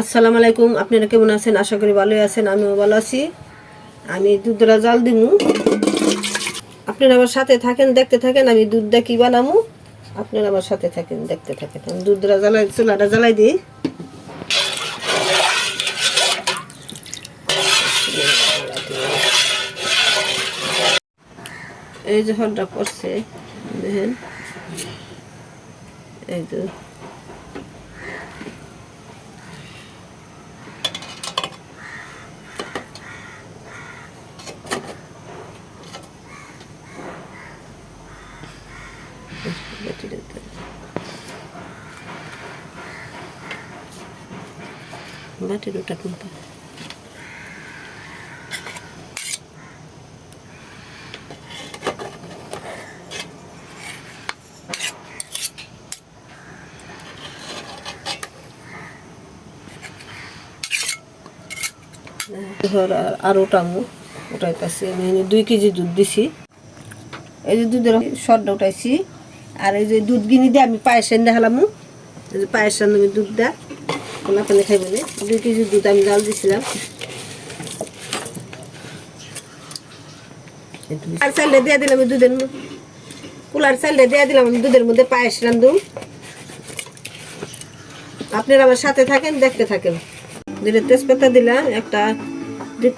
আসসালামু আলাইকুম, আপনারা কেমন আছেন? আশা করি ভালোই আছেন, আমিও ভালো আছি। আমি দুধরা জাল দিমু। আপনারা আমার সাথে থাকেন, দেখতে থাকেন, আমি দুধটা কী বানামু? আপনারা আমার সাথে থাকেন, দেখতে থাকেন। আমি দুধরা জ্বালাই, চুলাটা জ্বালাই দিই। এই যে হলটা পড়ছে, দেখেন। এই তো বাটির ওটা কোনটা ধর আর- ওটামু ওটাই পাচ্ছি। আমি দুই কেজি দুধ দিছি। এই যে দুধের শর্টটা উঠাইছি। আর এই যে দুধ গিনি দিয়ে আমি পায়েসেন দেখালাম এই যে পায়েসের আমি দুধ দা কোনা পানি খাইবে না দুই কেজি দুধ আমি জাল দিছিলাম। আর চালটা দিয়ে দিলাম দুধের কুলার চালটা দিয়ে দিলাম আমি দুধের মধ্যে পায়েস রান্ধুম আপনারা আমার সাথে থাকেন, দেখতে থাকেন। দুটো তেজপাতা দিলাম, একটা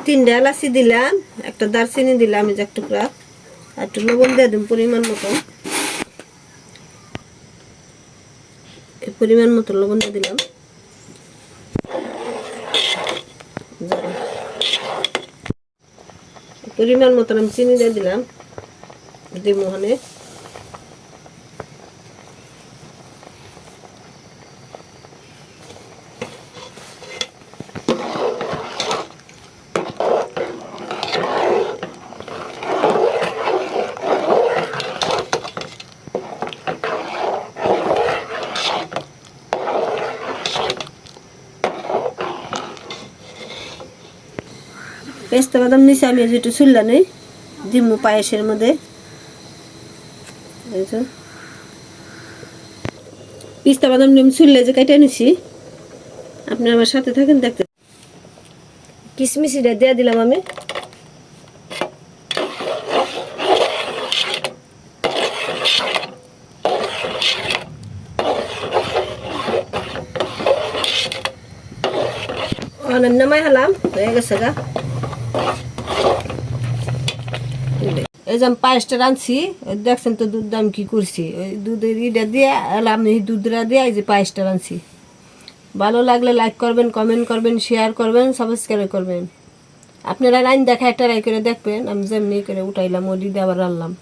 তিনটা এলাচি দিলাম, একটা দারচিনি দিলাম যে এক টুকরা। আর একটু লবণ দিয়ে দিন পরিমাণ মতো পরিমাণ মতো লবণ দিয়ে দিলাম পরিমাণ মতো আমি চিনি দিয়ে দিলাম। দিব পেস্তা বাদাম নিচে আমি যেটু চুল্লা নেই। দিমু পায়েসের মধ্যে। পিস্তা বাদাম নিয়ে আমি চুললে যে কেটে নিছি আপনি আমার সাথে থাকেন, দেখতে কিশমিশিটা দিয়ে দিলাম আমি। নামাই হলাম, হয়ে গেছে গা। এই যে আমি পায়েসটা রাঁধছি দেখছেন তো দুধ দাম কি করছি। ওই দুধের ইটা দিয়ে আমি দুধরা দিয়ে এই যে পায়েসটা রাঁধছি। ভালো লাগলে লাইক করবেন কমেন্ট করবেন শেয়ার করবেন সাবস্ক্রাইব করবেন। আপনারা রান দেখা একটা রাই করে দেখবেন, আমি যেমনি করে উঠাইলাম ওডি দিয়ে আবার রান্নাম